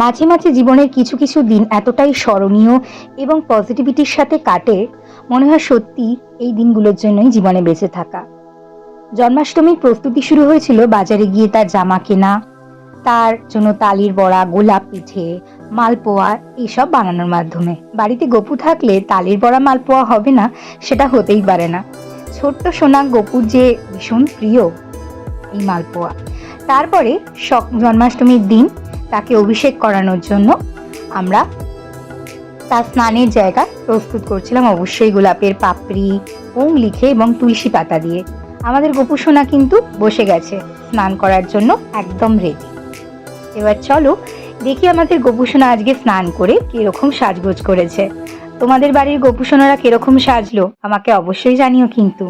মাঝে মাঝে জীবনের কিছু কিছু দিন এতটাই স্মরণীয় এবং পজিটিভিটির সাথে কাটে, মনে হয় সত্যি এই দিনগুলোর জন্যই জীবনে বেঁচে থাকা। জন্মাষ্টমীর প্রস্তুতি শুরু হয়েছিল বাজারে গিয়ে তার জামা কেনা, তার জন্য তালির বড়া, গোলাপ পিঠে, মালপোয়া এইসব বানানোর মাধ্যমে। বাড়িতে গপু থাকলে তালির বড়া, মালপোয়া হবে না, সেটা হতেই পারে না। ছোট্ট সোনা গপুর যে ভীষণ প্রিয় এই মালপোয়া। তারপরে জন্মাষ্টমীর দিন তাকে অভিষেক করানোর জন্য আমরা তার স্নানের জায়গা প্রস্তুত করছিলাম অবশ্যই গোলাপের পাপড়ি ওং লিখে এবং তুলসী পাতা দিয়ে। আমাদের গোপু সোনা কিন্তু বসে গেছে স্নান করার জন্য একদম রেডি এবার চলো দেখি আমাদের গোপু সোনা আজকে স্নান করে কীরকম সাজগোজ করেছে। তোমাদের বাড়ির গোপু কীরকম সাজলো আমাকে অবশ্যই জানিও কিন্তু।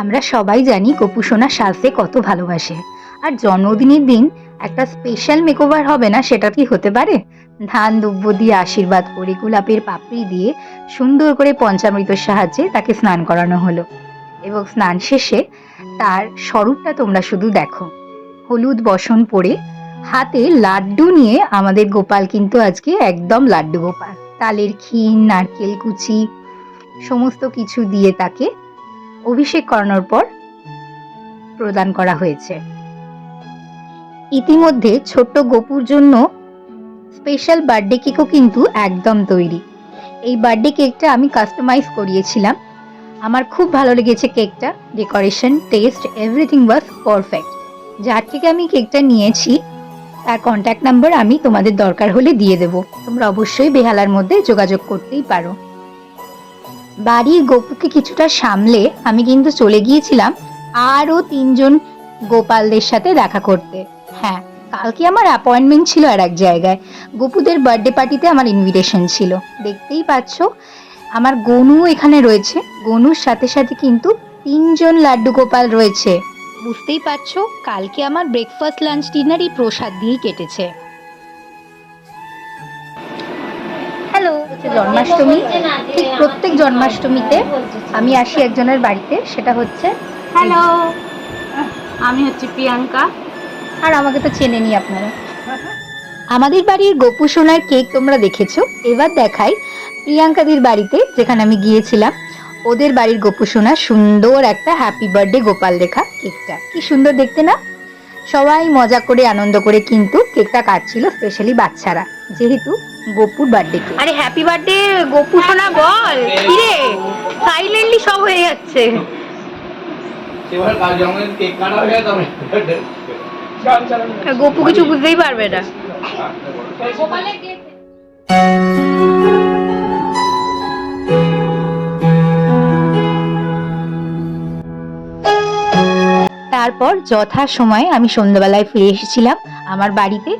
আমরা সবাই জানি গোপু সোনা সাজতে কত ভালোবাসে। আর জন্মদিনের দিন একটা স্পেশাল মেকওভার হবে না, সেটা কি হতে পারে? ধান দুব্য দিয়ে আশীর্বাদ করে গোলাপের পাপড়ি দিয়ে সুন্দর করে পঞ্চামৃতর সাহায্যে তাকে স্নান করানো হলো। এবং স্নান শেষে তার স্বরূপটা তোমরা শুধু দেখো। হলুদ বসন পরে হাতে লাড্ডু নিয়ে আমাদের গোপাল কিন্তু আজকে একদম লাড্ডু গোপাল। তালের ক্ষীণ নারকেল কুচি, সমস্ত কিছু দিয়ে তাকে অভিষেক করানোর পর প্রদান করা হয়েছে। ইতিমধ্যে ছোট্ট গোপুর জন্য স্পেশাল বার্থডে কেকও কিন্তু একদম তৈরি। এই বার্থডে কেকটা আমি কাস্টমাইজ করিয়েছিলাম। আমার খুব ভালো লেগেছে কেকটা decoration taste everything was perfect যার থেকে আমি কেকটা নিয়েছি, তার কন্ট্যাক্ট নাম্বার আমি তোমাদের দরকার হলে দিয়ে দেব। তোমরা অবশ্যই বেহালার মধ্যে যোগাযোগ করতেই পারো। বাড়ির গোপুকে কিছুটা সামলে আমি কিন্তু চলে গিয়েছিলাম আরও তিনজন গোপালদের সাথে দেখা করতে। হ্যাঁ কালকে আমার অ্যাপয়েন্টমেন্ট ছিল আর এক জায়গায়। গোপুদের বার্থডে পার্টিতে আমার ইনভিটেশন ছিল। দেখতেই পাচ্ছ, আমার গনু এখানে রয়েছে। গনুর সাথে সাথে কিন্তু তিনজন লাড্ডু গোপাল রয়েছে। বুঝতেই পারছ, কালকে আমার ব্রেকফাস্ট লাঞ্চ ডিনার এই প্রসাদ দিয়েই কেটেছে। হচ্ছে জন্মাষ্টমী। ঠিক প্রত্যেক জন্মাষ্টমীতে আমি আসি একজনের বাড়িতে সেটা হচ্ছে হ্যালো আমি হচ্ছে প্রিয়াঙ্কা। আর আমাকে তো চেনে নি আপনারা। আমাদের বাড়ির গোপু সোনার কেক তোমরা দেখেছ? এবার দেখাই প্রিয়াঙ্কাদের বাড়িতে যেখানে আমি গিয়েছিলাম। ওদের বাড়ির গোপু সোনা সুন্দর একটা হ্যাপি বার্থডে গোপাল লেখা কেকটা। কি সুন্দর দেখতে না? সবাই মজা করে আনন্দ করে কিন্তু কেকটা কাটছিল স্পেশালি বাচ্চারা। যেহেতু গোপুর বার্থডে আরে হ্যাপি বার্থডে গোপু সোনা বল। কিরে? সাইলেন্টলি সব হয়ে যাচ্ছে। এবার কাল যখন কেক কাটা হয়ে যায় তবে গোপু কিছু বুঝতেই পারবে না। তারপর যথা সময়ে আমি সন্ধ্যাবেলায় ফিরে এসেছিলাম আমার বাড়িতে।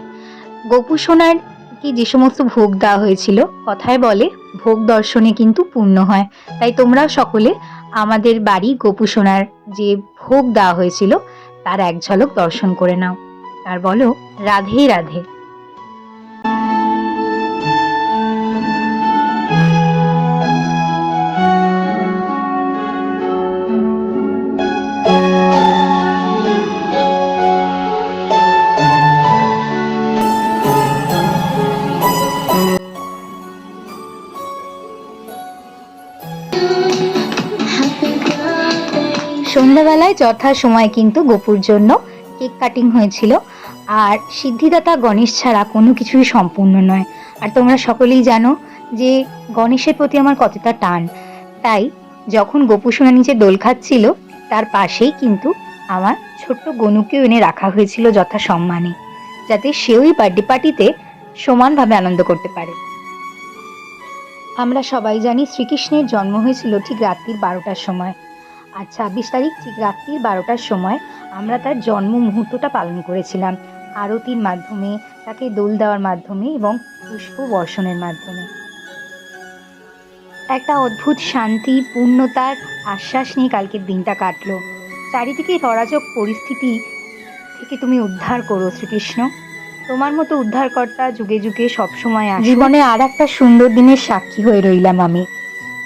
গোপু সোনার কি যে সমস্ত ভোগ দেওয়া হয়েছিল, কথায় বলে, ভোগ দর্শনে কিন্তু পূর্ণ হয়। তাই তোমরা সকলে আমাদের বাড়ি গোপুসোনার যে ভোগ দেওয়া হয়েছিল, তার এক ঝলক দর্শন করে নাও। আর বলো, রাধে রাধে। সন্ধ্যাবেলায় যথা সময় কিন্তু গোপুর জন্য কেক কাটিং হয়েছিল। আর সিদ্ধিদাতা গণেশ ছাড়া কোনো কিছুই সম্পূর্ণ নয়। আর তোমরা সকলেই জানো যে গণেশের প্রতি আমার কতটা টান। তাই যখন গোপু সোনা নিচে দোল খাচ্ছিল, তার পাশেই কিন্তু আমার ছোট্ট গনুকেও এনে রাখা হয়েছিল যথা সম্মানে যাতে সেও এই বার্থডে পার্টিতে সমানভাবে আনন্দ করতে পারে। আমরা সবাই জানি শ্রীকৃষ্ণের জন্ম হয়েছিল ঠিক রাত্রির বারোটার সময়। আর ছাব্বিশ তারিখ ঠিক রাত্রির বারোটার সময় আমরা তার জন্ম মুহূর্তটা পালন করেছিলাম, আরতির মাধ্যমে, তাকে দোল দেওয়ার মাধ্যমে এবং পুষ্প বর্ষণের মাধ্যমে। একটা অদ্ভুত শান্তি, পূর্ণতার আশ্বাস নিয়ে কালকের দিনটা কাটলো। চারিদিকে অরাজক পরিস্থিতি থেকে তুমি উদ্ধার করো শ্রীকৃষ্ণ। তোমার মতো উদ্ধারকর্তা যুগে যুগে সবসময় আসে জীবনে আর একটা সুন্দর দিনের সাক্ষী হয়ে রইলাম আমি।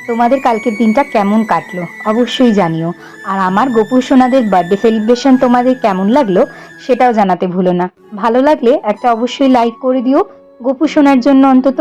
তোমাদের কালকের দিনটা কেমন কাটলো, অবশ্যই জানিও। আর আমার গোপু সোনাদের বার্থডে সেলিব্রেশন তোমাদের কেমন লাগল, সেটাও জানাতে ভুলো না। ভালো লাগলে একটা অবশ্যই লাইক করে দিও। গোপু সোনার জন্য অন্তত